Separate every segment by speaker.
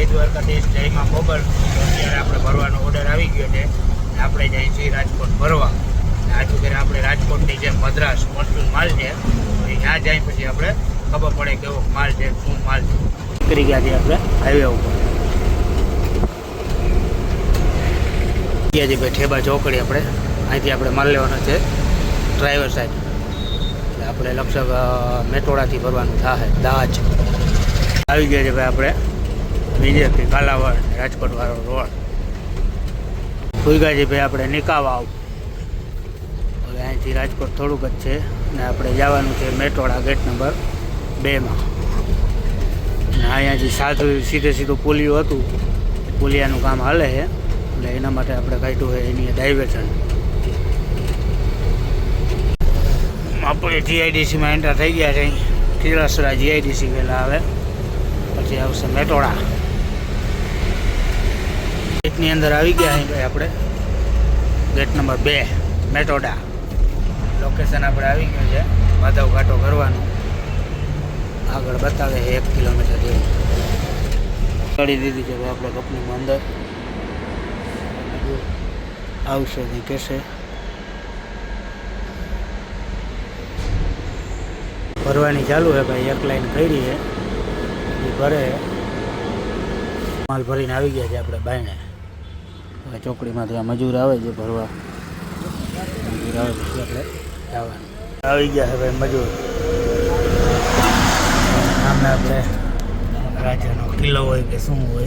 Speaker 1: જય દ્વારકાધીશ, જય માં મોગલ. અત્યારે આપણે ભરવાનો ઓર્ડર આવી ગયો છે. આપણે જઈએ છીએ રાજકોટ ભરવા. આજુ કરી આપણે રાજકોટની જે મદ્રાસ મોટું માલ છે. ત્યાં જાય પછી આપણે ખબર પડે કેવો માલ છે, શું માલ છે. નીકળી ગયા છીએ આપણે હાઈવે ઉપર. ભાઈ ઠેબા ચોકડી આપણે. અહીંથી આપણે માલ લેવાનો છે ડ્રાઈવર સાહેબ. એટલે આપણે લગભગ મેટોડાથી ભરવાનું થાય, દાજ. આવી ગયા છે ભાઈ આપણે. બીજેપી, કાલાવાડ રાજકોટ વાળો રોડ. ફુલગાજી ભાઈ આપણે નિકાવાવ. હવે અહીંથી રાજકોટ થોડુંક જ છે ને આપણે જવાનું છે મેટોડા ગેટ નંબર બેમાં અહીંયા અહીંયાથી સાધુ સીધે સીધું પુલિયું હતું. પુલિયાનું કામ હાલે છે. એટલે એના માટે આપણે કાઢ્યું છે એની ડાયવેશન. આપણે જીઆઈડીસીમાં એન્ટર થઈ ગયા છે ખીરસરા જીઆઈડીસી પહેલાં આવે. પછી આવશે મેટોડા ગેટની અંદર આવી ગયા અહીં ભાઈ આપણે? ગેટ નંબર બે મેટોડા. લોકેશન આપણે આવી ગયું છે. માધવ ઘાટો કરવાનું. આગળ બતાવે છે એક કિલોમીટર જેવું. ચડી દીધી છે ભાઈ આપણે કંપનીમાં અંદર. આવશે નહીં કહેશે. ભરવાની ચાલુ છે ભાઈ એક લાઈન કરી છે. એ ભરે. માલ ભરીને આવી ગયા છે આપણે બાયણે. ચોકડીમાંથી આ મજૂર આવે છે ભરવા. મજૂર આવે છે આપણે જવાનું. આવી ગયા છે ભાઈ મજૂર. સામે આપણે રાજાનો કિલ્લો હોય કે શું હોય.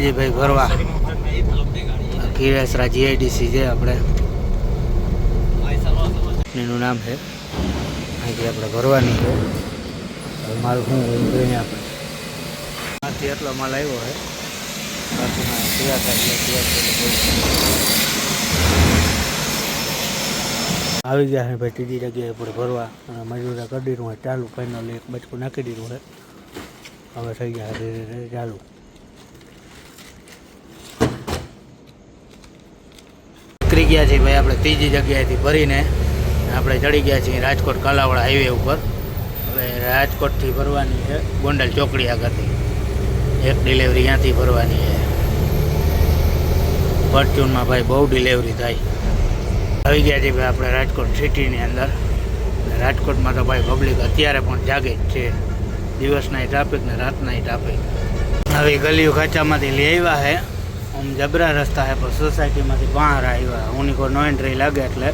Speaker 1: છે ભાઈ ભરવા. કિરેસરા જીઆઈડીસી છે આપણે. એનું નામ છે. અહીંથી આપણે ભરવાની છે. મારું શું હોય આપણે. આથી એટલો માલ આવ્યો છે આવી ગયા છે ભાઈ, ત્રીજી જગ્યાએ આપણે ભરવા. અને મજૂરા કરી દીધું હોય ચાલુ ફાઇનલ એક બચકું નાખી દીધું છે હવે થઈ ગયા ધીરે ધીરે ચાલુ. નીકળી ગયા છીએ ભાઈ આપણે ત્રીજી જગ્યાએથી ભરીને. આપણે ચડી ગયા છીએ રાજકોટ કાલાવાડ હાઈવે ઉપર. હવે રાજકોટથી ભરવાની છે ગોંડલ ચોકડી આગળથી. એક ડિલિવરી ત્યાંથી ભરવાની છે. ફોર્ચ્યુનમાં ભાઈ બહુ ડિલિવરી થાય. આવી ગયા છે ભાઈ આપણે રાજકોટ સિટીની અંદર. રાજકોટમાં તો ભાઈ પબ્લિક અત્યારે પણ જાગે જ છે. દિવસના ટ્રાફિક ને રાતના ટ્રાફિક આવી ગલીઓ ખાંચામાંથી લઈ આવ્યા છે. આમ જબરા રસ્તા છે, પણ સોસાયટીમાંથી બહાર આવ્યા. ઉની કોઈ નો એન્ટ્રી લાગે એટલે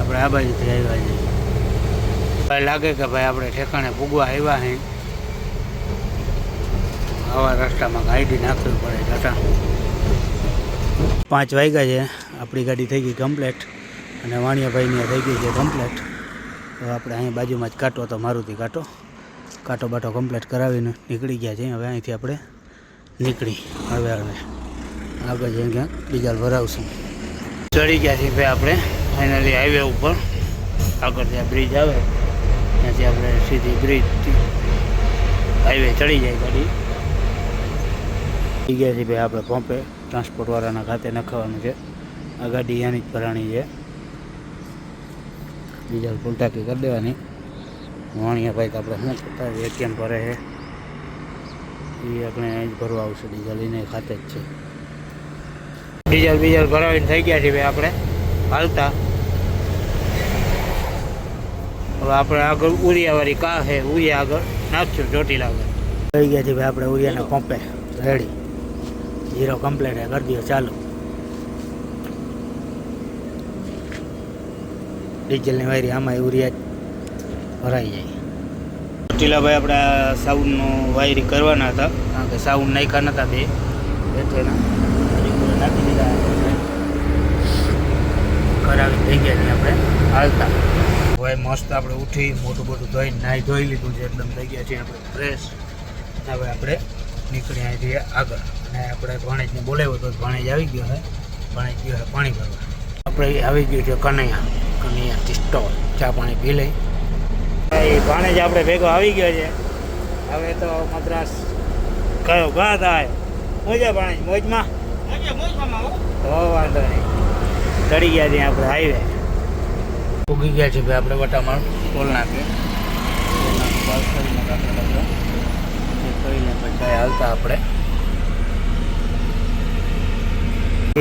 Speaker 1: આપણે આ બાજુથી આવ્યા છીએ. લાગે કે ભાઈ આપણે ઠેકાણે ભૂગવા આવ્યા હે આવા રસ્તામાં ગાડી નાખવી પડે જતા. પાંચ વાગ્યા છે. આપણી ગાડી થઈ ગઈ કમ્પ્લેટ અને વાણિયાભાઈની થઈ ગઈ છે કમ્પ્લેટ તો આપણે અહીં બાજુમાં જ કાંટો તો મારુતિ કાંટો. કાંટો બાટો કમ્પ્લેટ કરાવીને નીકળી ગયા છે. હવે અહીંથી આપણે નીકળી. હવે હવે. આગળ જઈને ક્યાંક ડીઝલ ભરાવશું. ચડી ગયા છીએ ભાઈ આપણે. ફાઇનલી હાઈવે ઉપર. આગળ ત્યાં બ્રિજ આવે, ત્યાંથી આપણે સીધી બ્રિજથી હાઈવે ચડી જાય ગાડી. થઈ ગયા છીએ ભાઈ આપણે પંપે. ટ્રાન્સપોર્ટવાળાના ખાતે નખાવાનું છે. આ ગાડી ત્યાંની જ ભરાણી છે. ડીઝલ ફૂલટાકી કરી દેવાની. વાણિયા ભાઈ તો આપણે શું કરતા એટીએમ ભરે છે. એ આપણે અહીં જ ભરવા આવશે ડીઝલ એને ખાતે જ છે. ડીઝલ બીઝલ ભરાવીને થઈ ગયા છે ભાઈ આપણે. હાલતા. હવે આપણે આગળ ઉરિયાવાળી કા છે, ઉરિયા આગળ. નાખશું ચોટીલા આગળ. થઈ ગયા છે ભાઈ આપણે ઉરિયાના પંપે. રેડી ઝીરો કમ્પ્લેટ કરી દો ચાલુ. ડીઝલની વાયરી આમાં એવું જ ભરાઈ જાય. ચોટીલાભાઈ આપણા સાઉન્ડનું વાયરી કરવાના હતા. કારણ કે સાઉન્ડ નાખ્યા નહોતા બે. બેઠેના નાખી દીધા. કરાવી થઈ ગયા છે આપણે. હાલતા. ભાઈ મસ્ત આપણે ઉઠી, મોટું મોટું ધોઈ નાહી ધોઈ લીધું છે, એકદમ થઈ ગયા છે આપણે ફ્રેશ હવે આપણે નીકળી અહીંથી આગળ. અને આપણે ભાણેજને બોલાવ્યો તો ભાણેજ આવી ગયો છે ભાણેજ ગયો છે પાણી ભરવા. આપણે આવી ગયું છે કનૈયા. કનૈયા સ્ટોલ ચા પાણી પી લઈ. એ ભાણેજ આપણે ભેગો આવી ગયો છે. હવે તો મદ્રાસ કયો ગા થાય? મોજા ભાણેજ મોજમાં? તો વાંધો નહીં. ચડી ગયા છીએ આપણે હાઈવે. ઉગી ગયા છે ભાઈ આપણે વટામણ ટોલ નાખે ટોલ નાખું પાસ કરીને હાલતા આપણે એ રીતે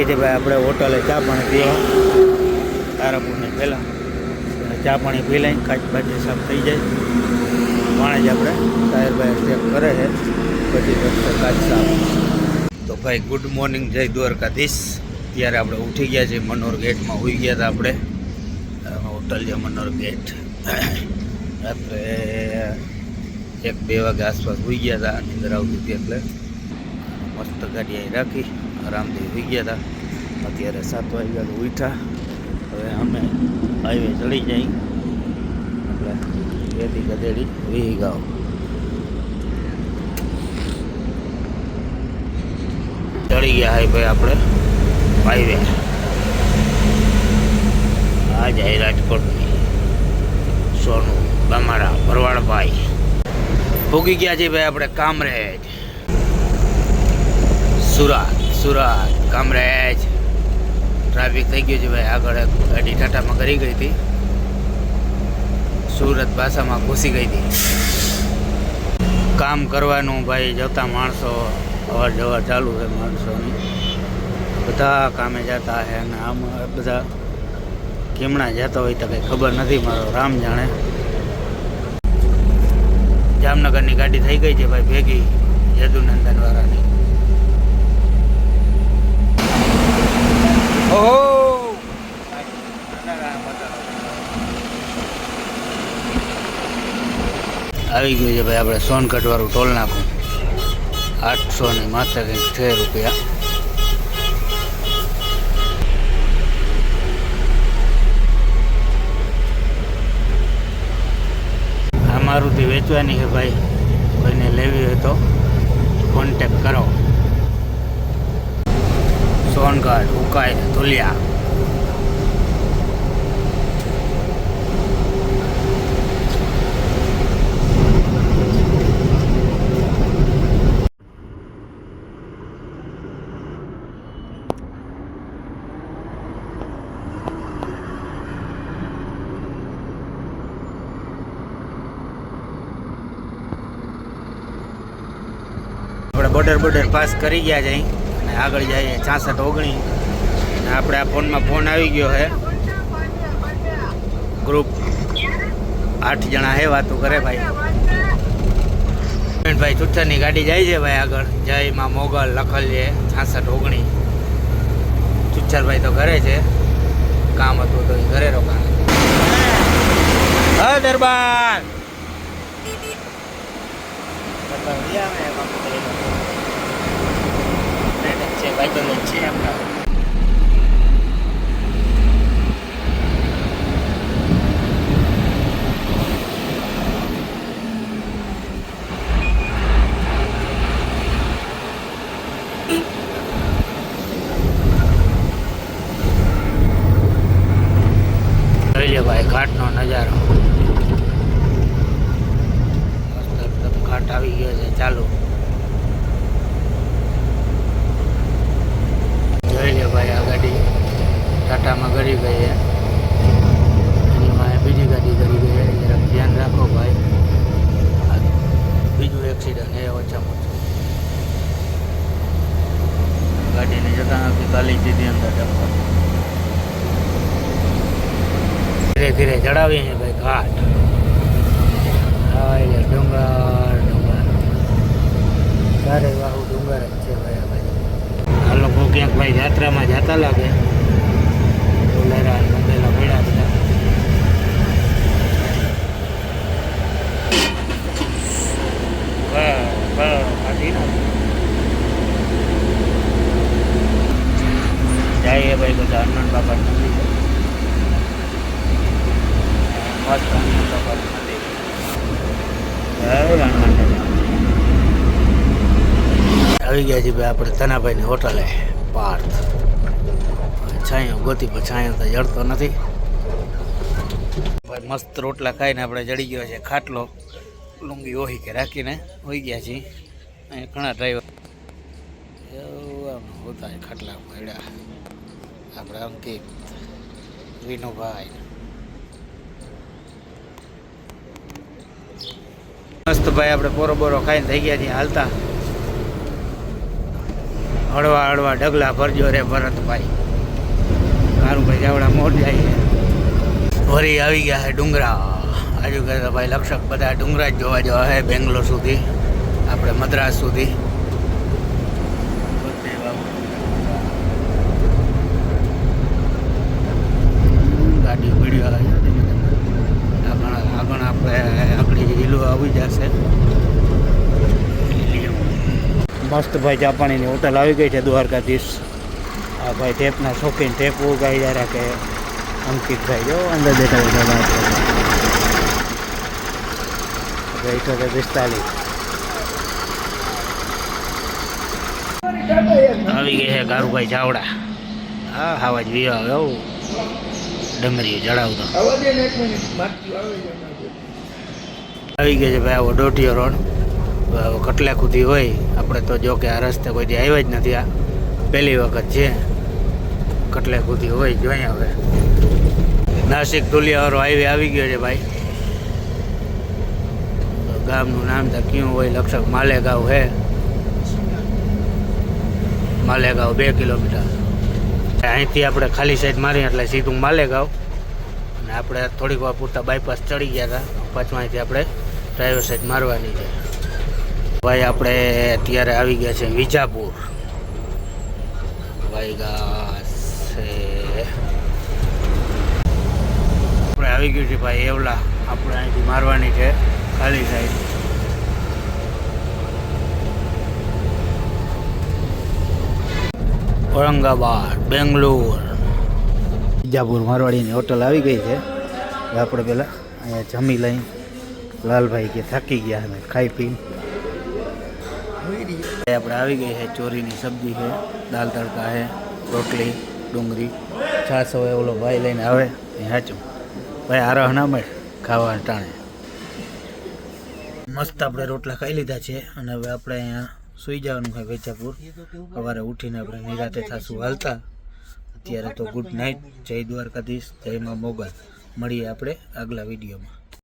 Speaker 1: ભાઈ આપણે હોટલે ચા પાણી પીવા. તારાપુરની પહેલાં. ચા પાણી પી લઈને કાચ બાજી સાફ થઈ જાય. પાણી જ આપણે ટાયર બાયર ચેક કરે છે. પછી કાચ સાફ. તો ભાઈ ગુડ મોર્નિંગ જય દ્વારકાધીશ. ત્યારે આપણે ઉઠી ગયા છીએ મનોર ગેટમાં. હોઈ ગયા હતા આપણે હોટલ છે મનોર ગેટ. રાત્રે એક બે વાગે આસપાસ હોઈ ગયા હતા. નીંદર આવતી હતી એટલે મસ્ત ગાડી અહીં રાખી. આરામથી હોઈ ગયા હતા. અત્યારે સાત વાગ્યા ઉઠા હવે અમે હાઈવે ચડી જઈ એટલે બેથી ગધેડી વી ગાવ ચડી ગયા હાઈ ભાઈ આપણે હાઈવે આ જાય રાજકોટની સોનું બામારા ભરવાડભાઈ. ભોગી ગયા છે ભાઈ આપણે કામરેજ. સુરત. સુરત, કામરેજ. ટ્રાફિક થઈ ગયું છે ભાઈ. આગળ ગાડી ટાટામાં કરી ગઈ હતી. સુરત ભાષામાં ઘૂસી ગઈ હતી. કામ કરવાનું ભાઈ, જતા માણસો અવર જવર ચાલુ છે માણસોની. બધા કામે જતા છે અને આમ બધા કેમણા જતા હોય તો કંઈ ખબર નથી, મારો રામ જાણે. જામનગરની ગાડી થઈ ગઈ છે ભાઈ, ભેગી. યદુનંદન વાળાની ઓહો આવી ગયું છે ભાઈ, આપણે સોનકટ વાળું ટોલ નાખું. આઠસો ને માત્ર કંઈક છે રૂપિયા. આ મારુતિ વેચવાની છે ભાઈ. કોઈને લેવી હોય તો કોન્ટેક કરો. સોનગઢ ઉકાઈ તુલિયા આપણે બોર્ડર બોર્ડર પાસ કરી ગયા છે અને આગળ જઈએ છાસઠ ઓગણી. અને આપણે આ ફોનમાં ફોન આવી ગયો છે. ગ્રુપ આઠ જણા હે વાતો કરે ભાઈ. ભાઈ ચુઠ્ઠાની ગાડી જાય છે ભાઈ આગળ. જયમાં મોગલ લખલ છે છાસઠ ઓગણી. ચુચ્છરભાઈ તો ઘરે છે. કામ હતું તો એ ઘરે રોકાણ. હા, દરબાર. દરબાર ગયા અમે કામ કરીને. friend જ છે ભાઈબંધ જ છે આપણા જોઈ લે ભાઈ ઘાટનો નજારો મસ્ત એકદમ ઘાટ આવી ગયો છે ચાલુ જોઈ લે ભાઈ આ ગાડી ટાટામાં ગરી ગઈ છે એની માં બીજી ગાડી કરી ગઈ છે જરાક ધ્યાન રાખો ભાઈ આ બીજું એક્સિડન્ટ એ ઓછામાં ઓછું ગાડીને જતા નથી ખાલી સીધી અંદર ટક્કર ધીરે ધીરે ચડાવીએ છીએ ભાઈ ઘાટ હા એટલે ડુંગર ડુંગર ચારે બાજુ ડુંગર જ છે ભાઈ આ બાજુ આ લોકો ક્યાંક ભાઈ યાત્રામાં જતા લાગે બોલેરા મંદેલા પડ્યા બધા બસ, બસ, કાઢી નાખ. ભાઈ હનુમાન મંદિર. આવી ગયા છીએ ભાઈ આપણે તનાભાઈની હોટલે પાર્થ. છાંયો ગોતી પણ છાંયો તો જડતો નથી. ભાઈ મસ્ત રોટલા ખાઈને આપણે જડી ગયો છે ખાટલો. લુંગી ઓહી કે રાખીને હોઈ ગયા છીએ. ઘણા ડ્રાઈવર. એવું હોતા ખાટલા પડ્યા આપણે અંકિત વિનુભાઈ મસ્ત ભાઈ, આપણે પોરો બોરો ખાઈને થઈ ગયા છીએ હાલતા. હળવા હળવા ડગલા ભરજો રે ભરતભાઈ કારુભાઈ જાવડા મોટ જાય છે. વરી આવી ગયા છે ડુંગરા. આજુ કરતા ભાઈ લક્ષક બધા ડુંગરા જ જોવા જવા છે, બેંગ્લોર સુધી, આપણે મદ્રાસ સુધી બધે બાબુ. ગાડી પીડી આવે છે ધીમે ધીમે. આગળ આગળ આપણે આગળ લીલું આવી જશે મસ્ત ભાઈ જાપાણીની હોટલ આવી ગઈ છે દ્વારકાધીશ. આ ભાઈ ટેપના શોખીન ટેપ ઉગાઈ જરા કે અંકિતભાઈ જો અંદર બેઠા બેઠા વાત કરે. ઇઠોતેર પિસ્તાલીસ આવી ગઈ છે ગારુભાઈ ચાવડા. હા હાવા જ વિવા આવે આવું ડમરીઓ ચડાવતો. આવી ગઈ છે ભાઈ આવો ડોટીયો રોડ. કટલા સુધી હોય. આપણે તો જો કે આ રસ્તે કોઈ દી આવ્યા જ નથી. આ પહેલી વખત છે. કટલે સુધી હોય જોઈએ હવે. નાસિક ધુલિયાવાળો હાઈવે આવી ગયો છે ભાઈ. ગામનું નામ તો કયું હોય? લક્ષક માલેગાંવ હે. માલેગાંવ બે કિલોમીટર. અહીંથી આપણે ખાલી સાઈડ મારી એટલે સીધું માલેગાંવ. અને આપણે થોડીક વાર પૂરતા બાયપાસ ચડી ગયા હતા. પાછું અહીંથી આપણે ડ્રાઈવર સાઈડ મારવાની છે. ભાઈ, આપણે અત્યારે આવી ગયા છે વિજાપુર. વાઈગા છે. આપણે આવી ગયું છે ભાઈ, એવલા. આપણે અહીંથી મારવાની છે, ખાલી સાઈડ. ઔરંગાબાદ, બેંગ્લોર. વિજાપુર મારવાડીની હોટલ આવી ગઈ છે. આપણે પહેલાં અહીંયા જમી લઈ લાલભાઈ કે થાકી ગયા અમે ખાઈ પી આપણે આવી ગઈ છે, ચોરીની સબ્જી છે, દાલ તડકા છે, રોટલી, ડુંગળી. છાસ હવે ઓલો ભાઈ લઈને આવે, એ સાચું ભાઈ આરોહ ના મળે ખાવા ટાણે. મસ્ત આપણે રોટલા ખાઈ લીધા છે અને હવે આપણે અહીંયા સુઈ જવાનું હોય વેચાપુર. સવારે ઉઠીને આપણે નિરાતે થાશું હાલતા. અત્યારે તો ગુડ નાઇટ જય દ્વારકાધીશ. જય મા મોગલ. મળીએ આપણે આગલા વિડીયોમાં.